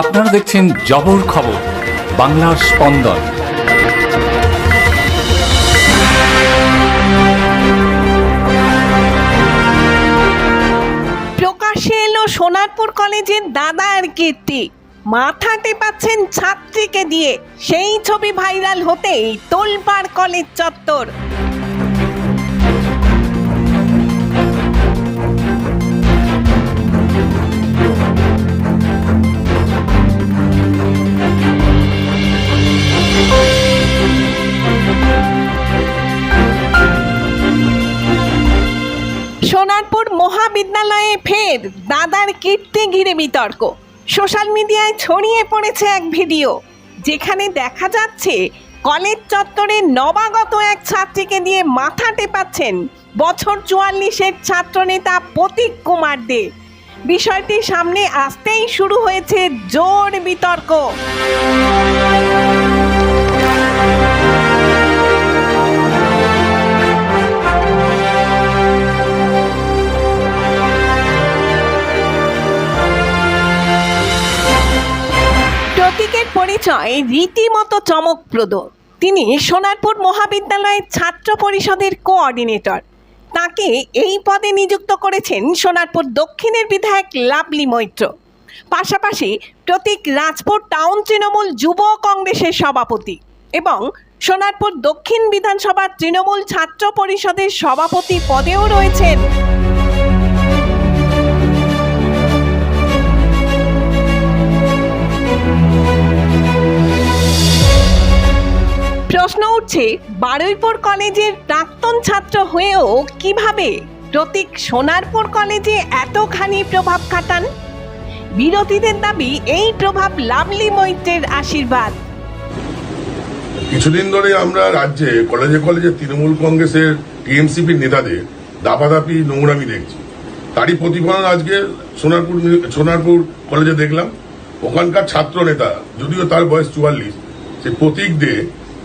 আপনারা দেখছেন জবর খবর, বাংলার স্পন্দন। প্রকাশ্যে এলো সোনারপুর কলেজের দাদা আর কীর্তি। মাথা টেপাচ্ছেন ছাত্রীকে দিয়ে। সেই ছবি ভাইরাল হতেই তোলপাড় কলেজ চত্বর। ফের দাদার কীর্তি ঘিরে বিতর্ক। সোশ্যাল মিডিয়ায় ছড়িয়ে পড়েছে এক ভিডিও, যেখানে দেখা যাচ্ছে কলেজ চত্বরে নবাগত এক ছাত্রীকে দিয়ে মাথা টেপাচ্ছেন বছর চুয়াল্লিশের ছাত্রনেতা প্রতীক কুমার দে। বিষয়টি সামনে আসতেই শুরু হয়েছে জোর বিতর্ক। পরিচয় রীতিমতো চমকপ্রদ। তিনি সোনারপুর মহাবিদ্যালয়ের ছাত্র পরিষদের কোঅর্ডিনেটর। তাকে এই পদে নিযুক্ত করেছেন সোনারপুর দক্ষিণের বিধায়ক লাভলি মৈত্র। পাশাপাশি প্রতীক রাজপুর টাউন তৃণমূল যুব কংগ্রেসের সভাপতি এবং সোনারপুর দক্ষিণ বিধানসভার তৃণমূল ছাত্র পরিষদের সভাপতি পদেও রয়েছেন প্রশ্ন বারুইপুর কলেজের প্রাক্তন ছাত্র হয়েও কীভাবে প্রতীক সোনারপুর কলেজে এতখানি প্রভাব খাটান? বিরোধীদের দাবি, এই প্রভাব লাভলি মৈত্রের আশীর্বাদ। কিছুদিন ধরে আমরা রাজ্যে, কলেজে কলেজে তৃণমূল কংগ্রেসের টিএমসিপির নেতাদের দাপাদাপি নোংরামি দেখছি। তারই প্রতিফলন আজকে সোনারপুর সোনারপুর কলেজে দেখলাম। ওখানকার ছাত্র নেতা যদিও তার বয়স চুয়াল্লিশ, সে প্রতীক দে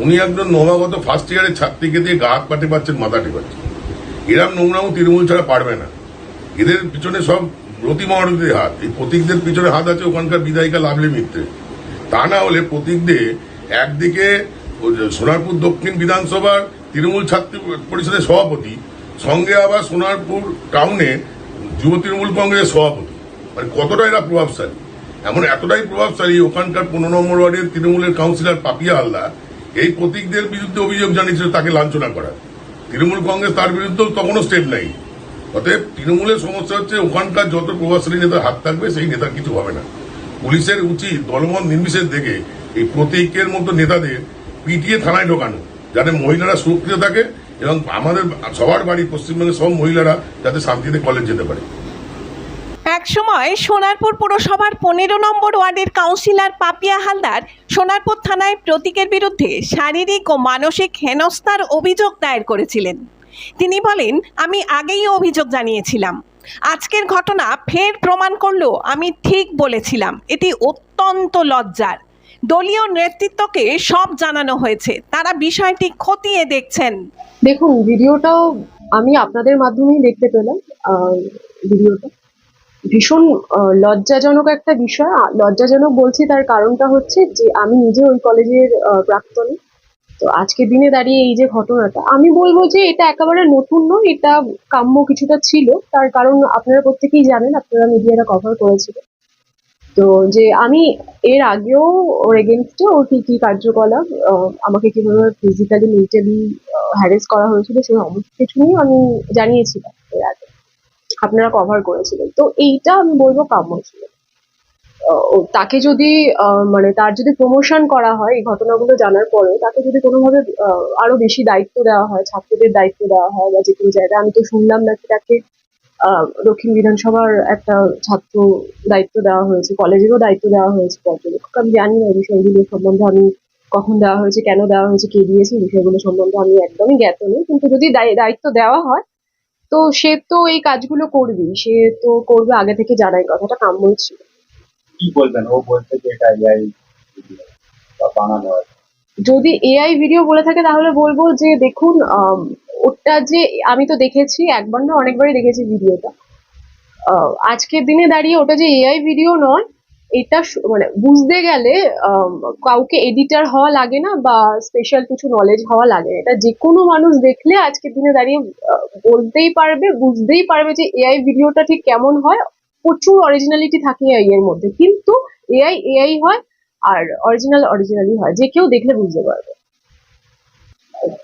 উনি একজন নবাগত ফার্স্ট ইয়ারের ছাত্রীকে দিয়ে গা হাত পাটে পাচ্ছেন মাথা টেপাচ্ছেন এরম নোংরামও তৃণমূল ছাড়া পারবে না। এদের পিছনে সব রতি মহারতীর হাত। এই প্রতীকদের পিছনে হাত আছে ওখানকার বিধায়িকা লাভলি মিত্রে। তা না হলে প্রতীক দে একদিকে সোনারপুর দক্ষিণ বিধানসভার তৃণমূল ছাত্র পরিষদের সভাপতি, সঙ্গে আবার সোনারপুর টাউনে যুব তৃণমূল কংগ্রেসের সভাপতি। মানে কতটা এরা প্রভাবশালী? এমন এতটাই প্রভাবশালী, ওখানকার পনেরো নম্বর ওয়ার্ডের তৃণমূলের কাউন্সিলর পাপিয়া হালদার এই প্রতীকদের বিরুদ্ধে অভিযোগ জানিয়েছিল তাকে লাঞ্ছনা করা। তৃণমূল কংগ্রেস তার বিরুদ্ধেও তখনও স্টেপ নেই। অতএব তৃণমূলের সমস্যা হচ্ছে ওখানকার যত প্রভাবশালী নেতার হাত থাকবে, সেই নেতার কিছু হবে না। পুলিশের উচিত দলমত নির্বিশেষ দেখে এই প্রতীকের মতো নেতাদের পিটিয়ে থানায় ঢোকানো, যাতে মহিলারা সুরক্ষিত থাকে এবং আমাদের সবার বাড়ি পশ্চিমবঙ্গের সব মহিলারা যাতে শান্তিতে কলেজ যেতে পারে। একসময় সোনারপুর পুরসভার পনেরো নম্বর ওয়ার্ডের কাউন্সিলর পাপিয়া হালদার সোনারপুর থানায় প্রতীকের বিরুদ্ধে শারীরিক ও মানসিক হেনস্থার অভিযোগ দায়ের করেছিলেন। তিনি বলেন, আমি আগেই অভিযোগ জানিয়েছিলাম। আজকের ঘটনা ফের প্রমাণ করল আমি ঠিক বলেছিলাম। এটি অত্যন্ত লজ্জার। দলীয় নেতৃত্বকে সব জানানো হয়েছে। তারা বিষয়টি খতিয়ে দেখছেন। দেখুন, ভিডিওটাও আমি আপনাদের মাধ্যমেই দেখতে পেলাম ভিডিওটা। ভীষণ লজ্জাজনক একটা বিষয়। লজ্জাজনক বলছি, তার কারণটা হচ্ছে যে, আমি নিজে ওই কলেজের প্রাক্তনী। তো আজকের দিনে দাঁড়িয়ে এই যে ঘটনাটা, আমি বলব যে, এটা একেবারে নতুন নয়, এটা কাম্য কিছুটা ছিল। তার কারণ আপনারা প্রত্যেকেই জানেন, আপনারা মিডিয়াটা কভার করেছিলেন। তো যে, আমি এর আগেও ওর এগেনস্টে ওর কি কি কার্যকলাপ আমাকে কীভাবে ফিজিক্যালি মেন্টালি হ্যারেস করা হয়েছিল সেই সমস্ত কিছু নিয়ে আমি জানিয়েছিলাম। আপনারা কভার করেছিলেন। তো এইটা আমি বলব কাম্য ছিল। তাকে যদি মানে তার যদি প্রমোশন করা হয়, এই ঘটনাগুলো জানার পরে তাকে যদি কোনোভাবে আরও বেশি দায়িত্ব দেওয়া হয়, ছাত্রদের দায়িত্ব দেওয়া হয় বা যে কোনো জায়গায়, আমি তো শুনলাম নাকি তাকে দক্ষিণ বিধানসভার একটা ছাত্র দায়িত্ব দেওয়া হয়েছে, কলেজেরও দায়িত্ব দেওয়া হয়েছে পর্যবেক্ষক। আমি জানি না এই বিষয়গুলো সম্বন্ধে আমি কখন দেওয়া হয়েছে, কেন দেওয়া হয়েছে, কে দিয়েছে বিষয়গুলো সম্বন্ধে আমি একদমই জ্ঞাত নই। কিন্তু যদি দায়- দায়িত্ব দেওয়া হয় তো সে তো এই কাজগুলো করবেই সে তো করবে আগে থেকে জানাই কথাটা কাম্যই ছিল। কি বলবেন? ও বলছে যে এটা এআই বানানো যদি এআই ভিডিও বলে থাকে তাহলে বলব যে দেখুন ওটা যে আমি তো দেখেছি একবার না অনেকবারই দেখেছি ভিডিওটা আজকের দিনে দাঁড়িয়ে ওটা যে এআই ভিডিও নয় এটা মানে বুঝতে গেলে কাউকে এডিটার হওয়া লাগে না বা স্পেশাল কিছু নলেজ হওয়া লাগে না। এটা যে কোনো মানুষ দেখলে আজকের দিনে দাঁড়িয়ে বলতেই পারবে, বুঝতেই পারবে যে এআই ভিডিওটা ঠিক কেমন হয়। প্রচুর অরিজিনালিটি থাকে এআই এর মধ্যে। কিন্তু এআই এআই হয় আর অরিজিনাল অরিজিনালি হয়। যে কেউ দেখলে বুঝতে পারবে।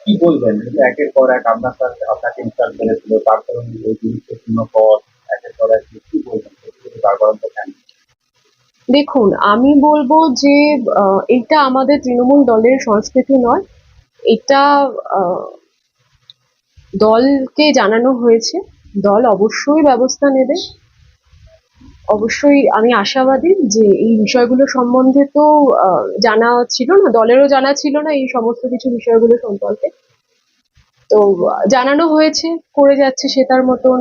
কি বলবেন? একের পর এক আপনার সাথে আপনাকে একের পর এক কি বলবেন? দেখুন, আমি বলব যে এটা আমাদের তৃণমূল দলের সংস্কৃতি নয়। এটা দলকে জানানো হয়েছে। দল অবশ্যই ব্যবস্থা নেবে। অবশ্যই আমি আশাবাদী যে এই বিষয়গুলো সম্বন্ধে তো জানা ছিল না, দলেরও জানা ছিল না এই সমস্ত কিছু বিষয়গুলো সম্পর্কে। তো জানানো হয়েছে করে যাচ্ছে সে তার মতন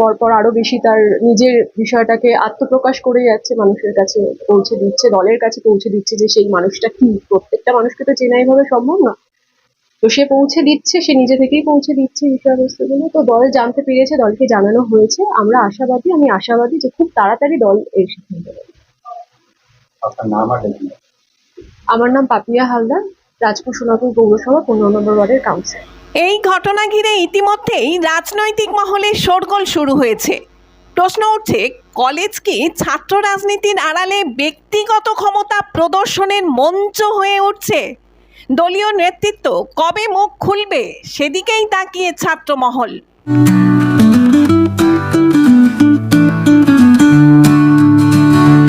পরপর আরও বেশি তার নিজের বিষয়টাকে আত্মপ্রকাশ করে যাচ্ছে মানুষের কাছে পৌঁছে দিচ্ছে দলের কাছে পৌঁছে দিচ্ছে যে সেই মানুষটা কি। প্রত্যেকটা মানুষকে তো চেনা এইভাবে সম্ভব না। তো সে পৌঁছে দিচ্ছে সে নিজে থেকেই পৌঁছে দিচ্ছে বিষয়বস্তুগুলো। তো দল জানতে পেরেছে দলকে জানানো হয়েছে। আমরা আশাবাদী আমি আশাবাদী যে খুব তাড়াতাড়ি দল এই সিদ্ধান্ত আমার নাম পাপিয়া হালদার রাজপুর সোনাপুর পৌরসভা পনেরো নম্বর ওয়ার্ডের কাউন্সিলর। এই ঘটনা ঘিরে ইতিমধ্যেই রাজনৈতিক মহলে শোরগোল শুরু হয়েছে। প্রশ্ন উঠছে, কলেজ কি ছাত্র রাজনীতির আড়ালে ব্যক্তিগত ক্ষমতা প্রদর্শনের মঞ্চ হয়ে উঠছে? দলীয় নেতৃত্ব কবে মুখ খুলবে, সেদিকেই তাকিয়ে ছাত্রমহল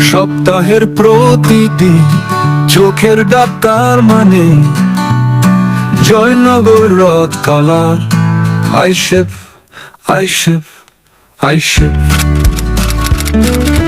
সপ্তাহের প্রতিদিন চোখের ডাক্তার মানে Join burot kalar Ayşıp Ayşıp Ayşıp Ayşıp